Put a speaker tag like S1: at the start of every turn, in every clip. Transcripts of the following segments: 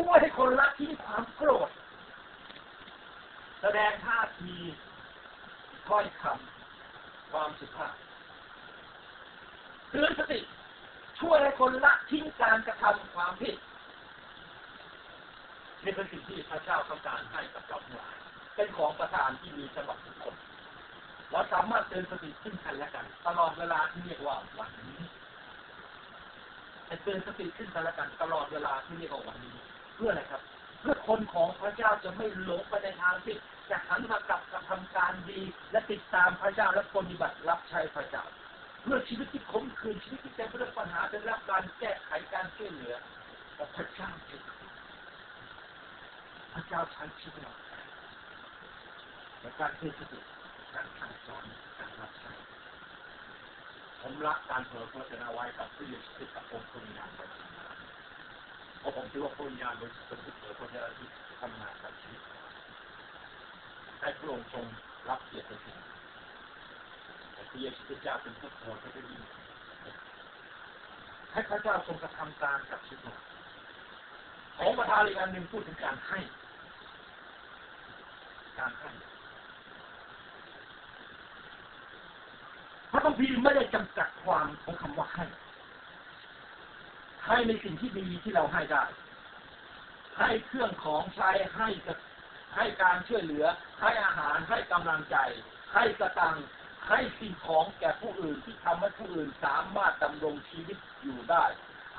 S1: ช่วยให้คนละทิ้งความโกรธ แสดงท่าทีถ้อยคำความสุภาพเตือนสติ ช่วยให้คนละทิ้งการกระทำความผิดนี่เป็นสิ่งที่พระเจ้าต้องการให้กับเราทั้งหลายเป็นของประทานที่มีสำหรับทุกคนเราสามารถเตือนสติขึ้นกันและกัน ตลอดเวลาที่เรียกว่าวันนี้เตือนสติขึ้นกันและกัน ตลอดเวลาที่เรียกว่าวันนี้ พื่ออะไรครับ เพื่อคนของพระเจ้าจะไม่หลงไปในทางที่จะหันมากลับกระทำการดี และติดตามพระเจ้าและปฏิบัติรับใช้พระเจ้าเพื่อชีวิตที่ขมขื่นชีวิตที่เต็มไปด้วยปัญหาได้รับการแก้ไขการช่วยเหลือแต่พระเจ้าพระเจ้าใช้ชีวิตเราในการเทศน์การสั่งสอนการรับใช้ผมรักการเผยพระชนะไว้กับผู้ยิสิทธิ์กับองค์พระวิญญาณบริสุทธิ์ เพราะผมคิดว่าพระวิญญาณบริสุทธิ์เป็นผู้เผยพระชนะที่ทำงานกับชีวิตให้พระองค์ทรงรับเกียรติสิ่งแต่พระเยซูคริสต์เจ้าเป็นผู้โปรดพระเจ้ายิ่งให้พระเจ้าทรงกระทำการกับชีวิตเราของประธานอีกอันหนึ่งพูดถึงการให้ การให้พระคัมภีร์ไม่ได้จำกัดความของคำว่าให้ ให้ในสิ่งที่ดีที่เราให้ได้ ให้เครื่องของใช้ให้ให้การช่วยเหลือ ให้อาหารให้กำลังใจ ให้กระตังให้สิ่งของแก่ผู้อื่นที่ทำให้ผู้อื่นสามารถดำรงชีวิตอยู่ได้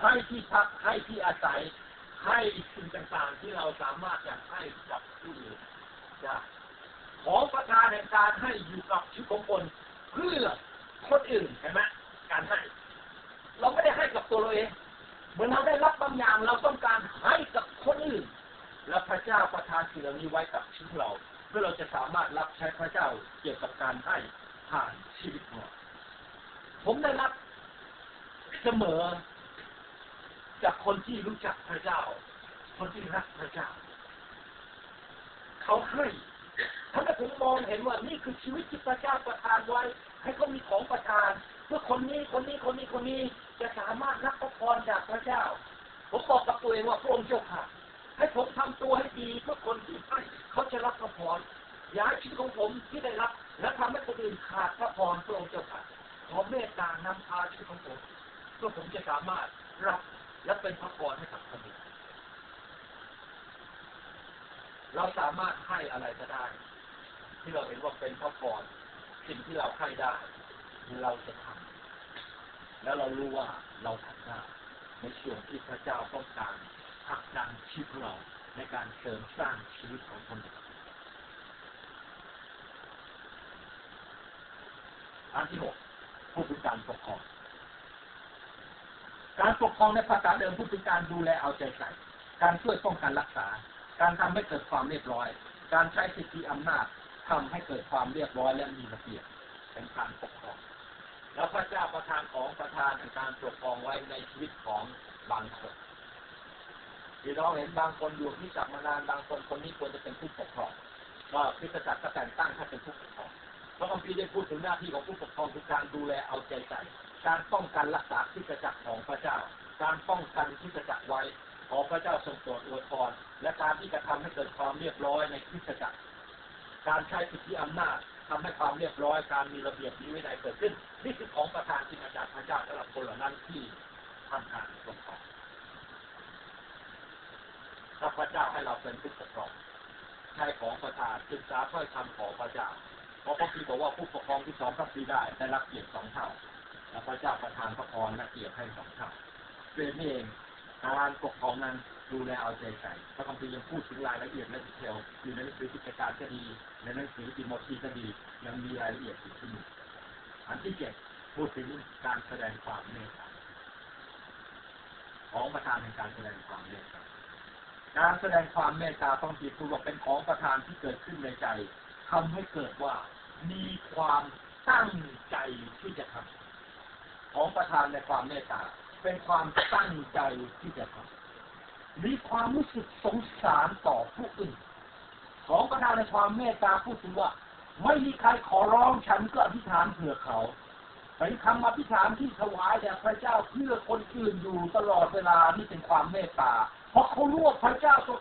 S1: ให้ที่พักให้ที่อาศัย ให้สิ่งต่างๆที่เราสามารถจะให้กับผู้อื่นได้ของประทานในการให้อยู่กับชีวิตของคนเพื่อคนอื่นเห็นไหมการให้ เราไม่ได้ให้กับตัวเราเอง เมื่อเราได้รับบางอย่างเราต้องการให้กับคนอื่น และพระเจ้าประทานสิ่งเหล่านี้ไว้กับชีวิตเราเพื่อเราจะสามารถรับใช้พระเจ้าเกี่ยวกับการให้ผ่านชีวิตเราผมได้รับเสมอ จากคนที่รู้จักพระเจ้า คนที่รักพระเจ้า เขาให้ถ้าผมมองเห็นว่านี่คือชีวิตที่พระเจ้าประทานไว้ ให้เขามีของประทาน เพื่อคนนี้คนนี้คนนี้คนนี้จะสามารถรับพระพรจากพระเจ้า ผมบอกกับตัวเองว่าพระองค์เจ้าค่ะ ให้ผมทำตัวให้ดีเพื่อคนที่ให้เขาจะรับพระพรย้ายชีวิตของผมที่ได้รับ และทำให้คนอื่นขาดพระพรพระองค์เจ้าค่ะขอเมตตานำพาชีวิตของผมเพื่อผมจะสามารถรับและเป็นพระพรให้กับคนอื่นเราสามารถให้อะไรก็ได้ ที่เราเห็นว่าเป็นพระพรสิ่งที่เราให้ได้ เราจะทำแล้วเรารู้ว่าเราทำได้ในส่วนที่พระเจ้าต้องการผลักดันชีวิตเราในการเสริมสร้างชีวิตของคนอื่นอันที่หกพูดถึงการปกครอง การปกครองในภาษาเดิมพูดถึงการดูแลเอาใจใส่ การช่วยป้องกันรักษา การทำให้เกิดความเรียบร้อย การใช้สิทธิอำนาจทำให้เกิดความเรียบร้อยและมีระเบียบเป็นการปกครอง แล้วพระเจ้าประทานของประทานในการปกครองไว้ในชีวิตของบางคนที่เราเห็นบางคนอยู่ที่จับมานานบางคนคนนี้ควรจะเป็นผู้ปกครองว่าพิจารณาแต่งตั้งให้เป็นผู้ปกครองเพราะบางทีได้พูดถึงหน้าที่ของผู้ปกครองคือการดูแลเอาใจใส่การป้องกันรักษาพิจารณาของพระเจ้า การป้องกันพิจารณาไว้ขอพระเจ้าทรงโปรดอวยพรและการที่จะทำให้เกิดความเรียบร้อยในพิจารณาการใช้สิทธิอำนาจ ทำให้ความเรียบร้อยการมีระเบียบมีวินัยเกิดขึ้น นี่คือของประทานที่มาจากพระเจ้าสำหรับคนเหล่านั้นที่ทำการปกครองถ้าพระเจ้าให้เราเป็นผู้ปกครองใช้ของประทานศึกษาถ้อยคำของพระเจ้าเพราะพระคีบอกว่าผู้ปกครองที่สองพระปีได้ได้รับเกียรติสองเท่าและพระเจ้าประทานพระพรและเกียรติให้สองเท่าเป็นนี่เอง การปกครองนั้นดูแลเอาใจใส่พระคัมภีร์ยังพูดถึงรายละเอียดและดีเทลอยู่ในหนังสือกิจการก็ดีในหนังสือติโมธีก็ดียังมีรายละเอียดอยู่ที่นี่อันที่เจ็ดพูดถึงการแสดงความเมตตาของประธานในการแสดงความเมตตาการแสดงความเมตตาต้องมีพูดว่าเป็นของประธานที่เกิดขึ้นในใจทำให้เกิดว่ามีความตั้งใจที่จะทำของประธานในความเมตตา เป็นความตั้งใจที่จะทำมีความรู้สึกสงสารต่อผู้อื่น ของประธานในความเมตตาพูดถึงว่า ไม่มีใครขอร้องฉันก็อธิษฐานเผื่อเขาเป็นคำอธิษฐานที่ถวายแด่พระเจ้าเพื่อคนอื่นอยู่ตลอดเวลานี่เป็นความเมตตา เพราะเขารู้ว่าพระเจ้าทรง